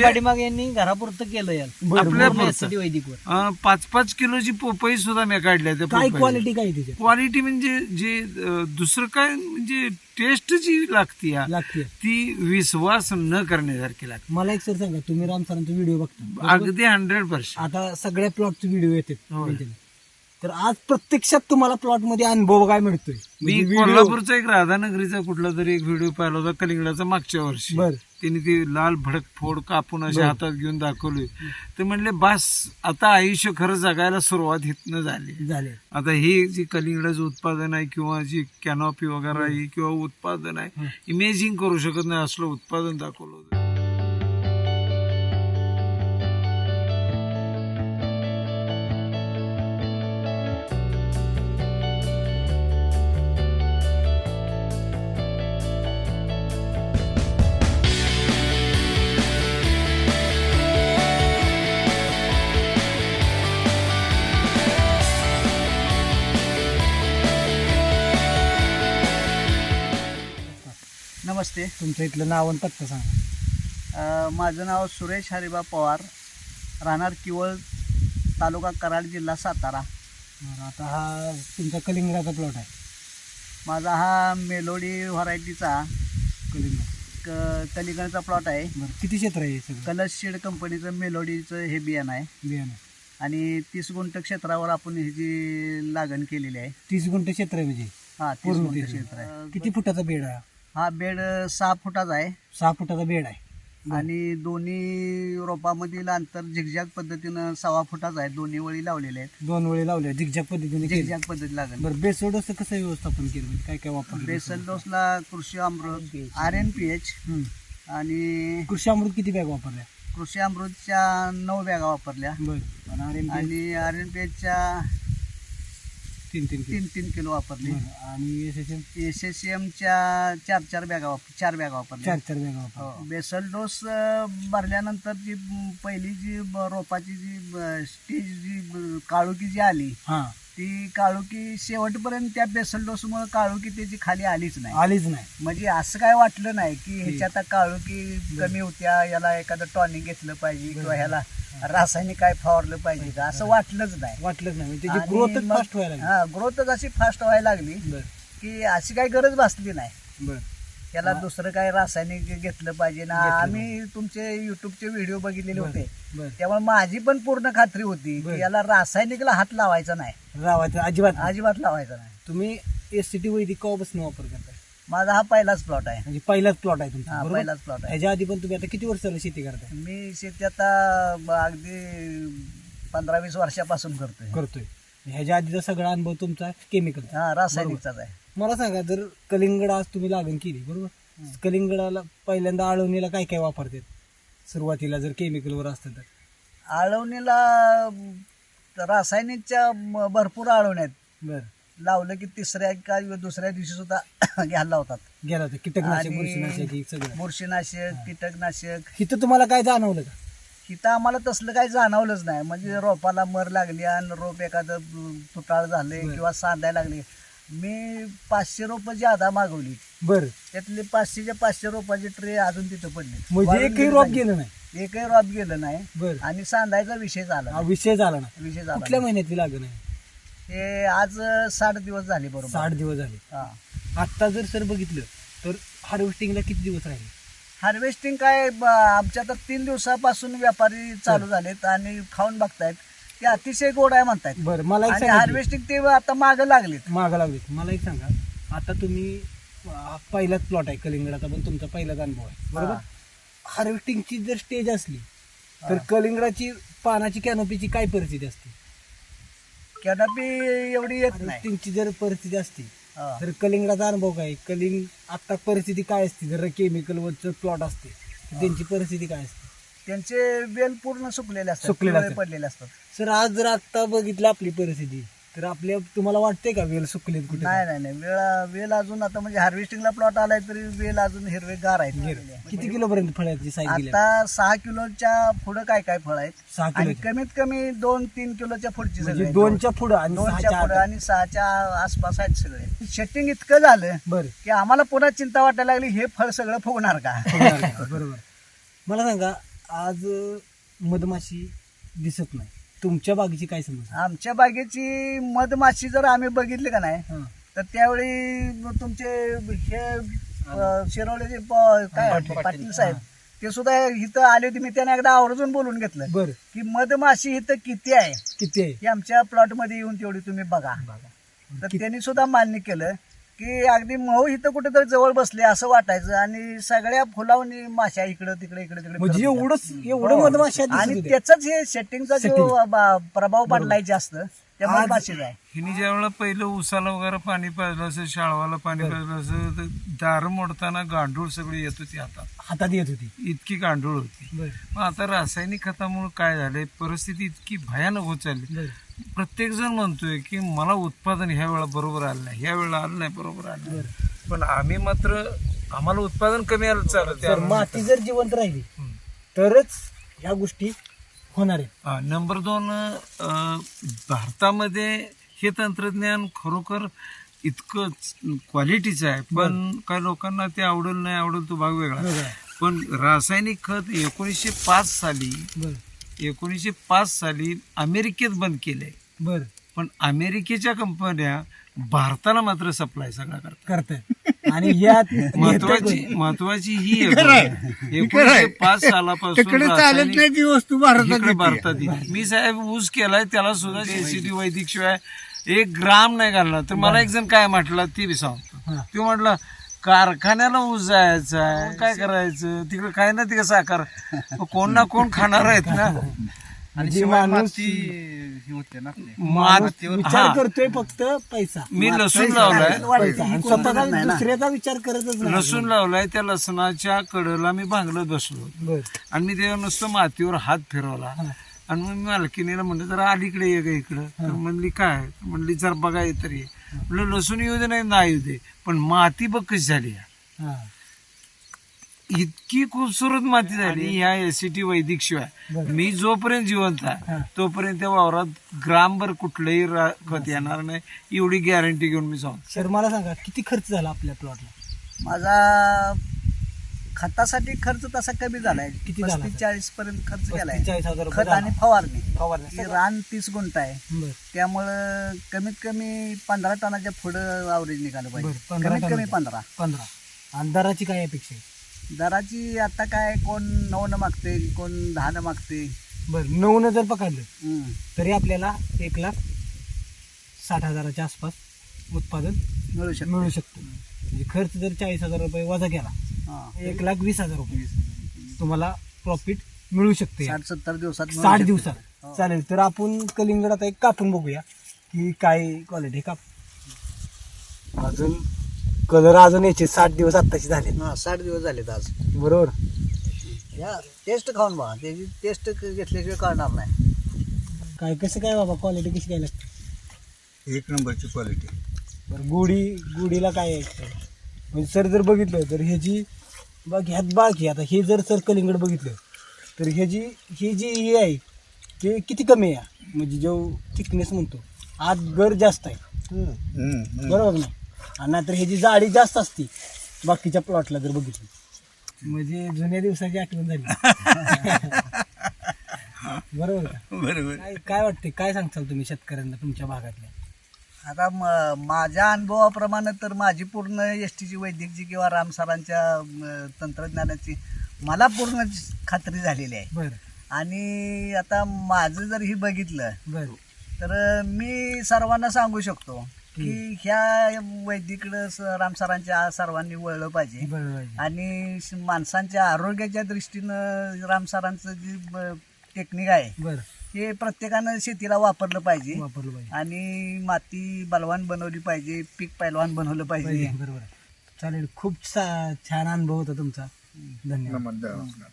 म्हणजे पाठीमागे यांनी घरापुरतं केलं आपल्या अं, पाच पाच किलोची पोपई सुद्धा मी काढल्या त्या काय पोपईला. क्वालिटी काय त्याच्यात? क्वालिटी म्हणजे जे अं, दुसरं काय म्हणजे टेस्ट जी लागते या लागते ती विश्वास न करण्यासारखी लागते. मला एक सर सांगा तुम्ही राम सरांचा व्हिडिओ बघता. अगदी हंड्रेड पर्सेंट आता सगळ्या प्लॉटचे व्हिडिओ येतात होय. माहिती ना? तर आज प्रत्यक्षात तुम्हाला प्लॉटमध्ये अनुभव काय मिळतोय? मी म्हणजे video- कोल्हापूरचा एक राधानगरीचा कुठला तरी एक व्हिडिओ पाहिला होता कलिंगडाचा मागच्या वर्षी. बर. त्यांनी ती लाल भडक फोड कापून अशा. हातात घेऊन दाखवली. ते म्हणले बस आता आयुष्य खरं जगायला सुरुवात हितनं झाली. झाले. आता हे जे कलिंगडाचं उत्पादन आहे किंवा जी कॅनॉपी वगैरे आहे किंवा उत्पादन आहे इमेजिंग करू शकत नाही असलं उत्पादन दाखवलं होतं. नमस्ते. तुमचं इथलं नाव आणि पत्ता सांगा. माझं नाव सुरेश हरिबा पवार. राहणार किवळ तालुका कराड जिल्हा सातारा. आता हा तुमचा कलिंगडाचा प्लॉट आहे. माझा हा मेलोडी व्हरायटीचा कलिंगड. क कलिंगडचा प्लॉट आहे. बरं किती क्षेत्र आहे सगळं? कलश शेड कंपनीचं मेलोडीचं हे बियाणं आहे. बियाणं. आणि तीस गुंठ क्षेत्रावर आपण ह्याची लागण केलेली आहे. तीस गुंठ क्षेत्र आहे म्हणजे? हा तीस गुंठ क्षेत्र. आहे. किती फुटाचा बेड आहे हा? बेड सहा फुटाचा आहे. सहा फुटाचा बेड आहे. आणि दोन्ही रोपामधील अंतर झिगझॅग पद्धतीनं सव्वा फुटाचा आहे. दोन्ही वळी लावलेले आहेत. दोन वेळी लावले झिकझॅक पद्धतीने केले. झिगझॅग पद्धती लागण बरं बेसोडोसचं कसं व्यवस्थापन केलं? म्हणजे काय काय वापरलं basal डोसला Krushi Amrut R N P H. आणि कृषी अमृत किती बॅग वापरल्या? कृषी अमृतच्या नऊ बॅगा वापरल्या. बरं. आणि आर एन पी एचच्या तीन तीन किलो. तीन तीन किलो वापरली. आणि S S M S S एमच्या चार चार बॅगा वापर चार बॅगा वापरल्या. चार चार बॅग वापरल्या. हो. बेसल डोस अं, भरल्यानंतर जी म, पहिली जी ब- रोपाची जी ब- स्टेज जी ब- काळुकी जी आली हा. ती काळुकी शेवटपर्यंत त्या बेसल डोसमुळे काळुकी त्याची खाली आलीच नाही. आलीच नाही. म्हणजे असं काय वाटलं नाही की ह्याच्यात आता काळुकी कमी होत्या याला एखादं टॉनिक घेतलं पाहिजे किंवा ह्याला रासायनिक काय फवारलं पाहिजे का? असं वाटलंच नाही. वाटलंच नाही. म्हणजे त्याची आणि ग्रोथच मग- फास्ट व्हायला लागली. हा ग्रोथच अशी फास्ट व्हायला लागली बरं. की अशी काही गरज भासली नाही. बरं. त्याला दुसरं काय रासायनिक घेतलं पाहिजे ना? घेतलं आम्ही तुमचे युट्यूबचे व्हिडिओ बघितलेले होते. बरं. त्यामुळे माझी पण पूर्ण खात्री होती बरं. की याला रासायनिकला हात लावायचा नाही. रावायचं अजिबात नाही. अजिबात लावायचा नाही. तुम्ही एस सी टी वैदिक कवापासून वापर करताय. माझा हा पहिलाच प्लॉट आहे. म्हणजे पहिलाच प्लॉट आहे तुमचा हा बरोबर? पहिलाच प्लॉट आहे. ह्याच्या आधी पण तुम्ही आता किती वर्ष झालं शेती करताय? मी शेती आता ब- अगदी पंधरा वीस वर्षापासून करतोय. करतोय. ह्याच्या आधीचा सगळा अनुभव तुमचा केमिकल हा रासायनिकचाच आहे. मला सांगा जर कलिंगड आज तुम्ही लागण केली बरोबर? कलिंगडाला पहिल्यांदा आळवणीला काय काय वापरतात? सुरुवातीला जर केमिकलवर असतं तर. आळवणीला अं, रासायनिकच्या म- भरपूर आळवण्यात बर. लावलं की तिसऱ्या का दुसऱ्या दिवशी सुद्धा घ्यायला लावतात. गेला होता कीटकनाशक आणि- बुरशीनाशक हे सगळं. बुरशीनाशक कीटकनाशक. इथं तुम्हाला काय जाणवलं का? इथं आम्हाला तसलं काही जाणवलंच नाही. म्हणजे रोपाला मर लागली आणि रोप एखादं तुटाळ झाले बरं. किंवा सांधायला लागले. मी पाचशे रोपं ज्यादा मागवली. बर. त्यातले पाचशेच्या पाचशे रोपाची ट्रे अजून तिथं पडले. म्हणजे वाळून एकही गेले रोप नाही. गेलं नाही? एकही रॉप गेलं नाही. बर. आणि सांधायचा विषय झाला हा नाही. विषय झाला ना विषय झाला कुठल्या नाही. महिन्यातली लागण आहे? हे आज साठ दिवस झाले बरोबर. साठ दिवस झाले. हा. आत्ता जर सर बघितलं तर हार्वेस्टिंगला किती दिवस राहिले? हार्वेस्टिंग काय ब- आमच्या आता तीन दिवसापासून व्यापारी चालू झालेत आणि खाऊन बघतायत. ते अतिशय गोड आहे म्हणतायत. बरं मला एक आणि सांगा हार्वेस्टिंग ते आता मागं लागलेत. मागं लागले मला एक सांगा आता तुम्ही पहिलाच प्लॉट आहे कलिंगडाचा पण तुमचा पहिलाच अनुभव आहे. बरोबर? हा. हार्वेस्टिंगची जर स्टेज असली तर हा. कलिंगडाची पानाची कॅनोपीची काय परिस्थिती असते? कॅनॉपी एवढी येत नाही. हार्वेस्टिंगची जर परिस्थिती असती हा. तर कलिंगडाचा अनुभव काय? कलिंग आता परिस्थिती काय असते? जर केमिकल वरचं प्लॉट असते तर त्यांची परिस्थिती काय असते? त्यांचे वेल पूर्ण सुकलेले असतात सुकलेले पिवळे असतात. पडलेले असतात. सर आज जर आता बघितलं आपली परिस्थिती तर आपल्या तुम्हाला वाटते का वेल सुकलेत कुठे? नाही नाही नाही. वेळ वेल अजून आता म्हणजे हार्वेस्टिंगला प्लॉट आलाय तरी वेल अजून हिरवे. गार आहेत किती किलो पर्यंत साईज गेली आता सहा किलोच्या पुढं काय काय फळ आहेत? सहा आणि किलो कमीत कमी दोन तीन किलोच्या पुढची सगळे म्हणजे आहेत. दोनच्या पुढं आणि दोनच्या पुढं आत. आणि सहाच्या आसपास आहेत सगळे. सेटिंग इतकं झालं बरं. की आम्हाला पुन्हा चिंता वाटायला लागली हे फळ सगळं फुगणार का? बरोबर. मला सांगा आज अं, मधमाशी दिसत नाही. तुमच्या बागेची काय समस्या आमच्या बागेची मधमाशी जर आम्ही बघितली का नाही हां. तर त्यावेळी तुमचे हे अ, शिरवलेचे प- काय पाटील. साहेब ते सुद्धा इथं आले होते मी त्यांना एकदा आवर्जून बोलून घेतलं बरं. की मधमाशी इथं किती आहे? किती आहे? की आमच्या प्लॉटमध्ये येऊन तेवढी तुम्ही बघा. तर त्यांनी सुद्धा मान्य केलं की अगदी मऊ इथं कुठेतरी जवळ बसले असं वाटायचं आणि सगळ्या फुलावणी माश्या इकडं तिकडे इकडे तिकडे म्हणजे. एवढंच एवढं हो. मधमाशा दिसत आणि होत्या. त्याच हे सेटिंगचा जो. बा- प्रभाव पडलाय जास्त त्या आज- मधमाशीचा आहे. हिने ज्या वेळेला पहिलं उसाला वगैरे पाणी पाजलं असं शाळवाला पाणी पाजलं असं तर दारं मोडताना गांडूळ सगळी येत होती हातात हातात येत होती. इतकी गांडूळ होती. मग आता रासायनिक खतामुळे काय झालंय? परिस्थिती इतकी भयानक होत चालली. बरं प्रत्येक जण म्हणतोय की मला उत्पादन ह्या वेळा बरोबर आलं नाही ह्या वेळेला आलं नाही बरोबर आलं नाही. पण आम्ही मात्र आम्हाला उत्पादन कमी आलं चालत. तर माती जर जिवंत राहिली तरच ह्या गोष्टी होणार आहेत. नंबर दोन भारतामध्ये हे तंत्रज्ञान खरोखर इतकं क्वालिटीचं आहे. पण काही लोकांना ते आवडेल नाही आवडेल तो भाग वेगळा. आहे. पण रासायनिक खत एकोणीसशे पाच साली एकोणीसशे पाच साली अमेरिकेत बंद केलंय. बरं. पण अमेरिकेच्या कंपन्या भारताला मात्र सप्लाय सगळा करतात. करतायत. आणि यात महत्वाची महत्वाची ही. एकोणीसशे पाच सालापासून रासायनिक ती वस्तू भारतात इकडे भारतात येते. मी साहेब ऊस केलाय त्याला सुद्धा एसीडी वैदिक शिवाय एक ग्राम नाही घालणार. तर मला एक जण काय म्हटलं ते बी सांगतो. हा. ते म्हटलं कारखान्याला ऊस जायचा आहे काय करायचं? तिकडे काय ना तिकडे साकार मग कोण ना कोण खाणार आहेत ना? माणूस मात- विचार. करतोय फक्त पैसा. मी लसूण लावलाय. पैसा. आणि स्वतःचा दुसऱ्याचा विचार करतच नाही. लसूण लावलाय त्या लसणाच्या कडला मी भांगलत बसलो. बर. आणि मी तेव्हा नुसतं मातीवर हात फिरवला. आणि मग मी मालकीनीला म्हणलं जरा अलीकडे ये ग इकडं. तर म्हणली काय? म्हणली जर बघा ये. तरी म्हणलं लसूण येऊ दे नाही नाही येऊ दे. पण माती बघ कशी झाली. हा. इतकी खूपसुरत माती झाली. ह्या एसीटी वैदिक शिवाय. मी जोपर्यंत जिवंत आहे तोपर्यंत त्या वावरात ग्रामभर कुठलंही रा- खत येणार नाही. एवढी गॅरंटी घेऊन मी सांगतो सर मला सांगा किती खर्च झाला आपल्या प्लॉटला माझा खतासाठी खर्च तसा कमी झालाय. किती झाला? पस्तीस चाळीस पर्यंत खर्च केलाय. चाळीस हजार रुपये खत आणि फवारणी. फवारणी. ती रान तीस गुंठ आहे. बर. त्यामुळं कमीत कमी पंधरा टनाच्या पुढं आवरेज निघालं बरं, पाहिजे पंधरा कमीत कमी. पंधरा. पंधरा. आणि दराची काय अपेक्षा आहे? दराची आता काय कोण नऊ न मागते कोण दहा न मागते. बरं नऊनं जर पकडलं हम्म. तरी आपल्याला एक लाख साठ हजाराच्या आसपास उत्पादन मिळू शकते. मिळू शकतं. म्हणजे खर्च जर चाळीस हजार रुपये वजा केला. एक लाख वीस हजार रुपये तुम्हाला प्रॉफिट मिळू शकते. साठ सत्तर दिवसात मिळू साठ शकते. दिवसात. चालेल तर आपण कलिंगड आता एक कापून बघूया की काय क्वालिटी काप. अजून? कलर अजून याचे साठ दिवस आत्ताचे झाले. हा साठ दिवस झालेत आज. बरोबर. या टेस्ट खाऊन बघा. त्याची टेस्ट घेतल्याशिवाय कळणार नाही. काय कसं काय बाबा क्वालिटी कशी काय लागते? एक नंबरची क्वालिटी बरं गोडी गोडीला काय आहे? म्हणजे सर जर बघितलं तर ह्याची बघ ह्यात बाकी आता हे जर सर कलिंगड बघितलं तर ह्याची ही जी हे आहे ते किती कमी आहे? म्हणजे जो थिकनेस म्हणतो आत गर जास्त आहे. बरोबर ना आणि नाहीतर ह्याची जाडी जास्त असते बाकीच्या प्लॉटला जर बघितली. म्हणजे जुन्या दिवसाची आठवण झाली. बरोबर का? बरोबर. काय काय वाटते काय सांगताल तुम्ही शेतकऱ्यांना तुमच्या भागातल्या? आता म- माझ्या अनुभवाप्रमाणे तर माझी पूर्ण एस टीची वैद्यकची किंवा रामसरांच्या तंत्रज्ञानाची मला पूर्ण खात्री झालेली आहे. आणि आता माझं जर ही बघितलं तर मी सर्वांना सांगू शकतो की ह्या वैदिकडं स- रामसरांच्या सर्वांनी वळलं पाहिजे. आणि माणसांच्या आरोग्याच्या दृष्टीनं रामसरांचं जी टेक्निक आहे बरं. हे प्रत्येकानं शेतीला वापरलं पाहिजे. वापरलं पाहिजे. आणि माती बलवान बनवली पाहिजे पीक पैलवान बनवलं पाहिजे. बरोबर. आहे. चालेल खूप सा- छान अनुभव होता तुमचा. धन्यवाद. नमस्कार.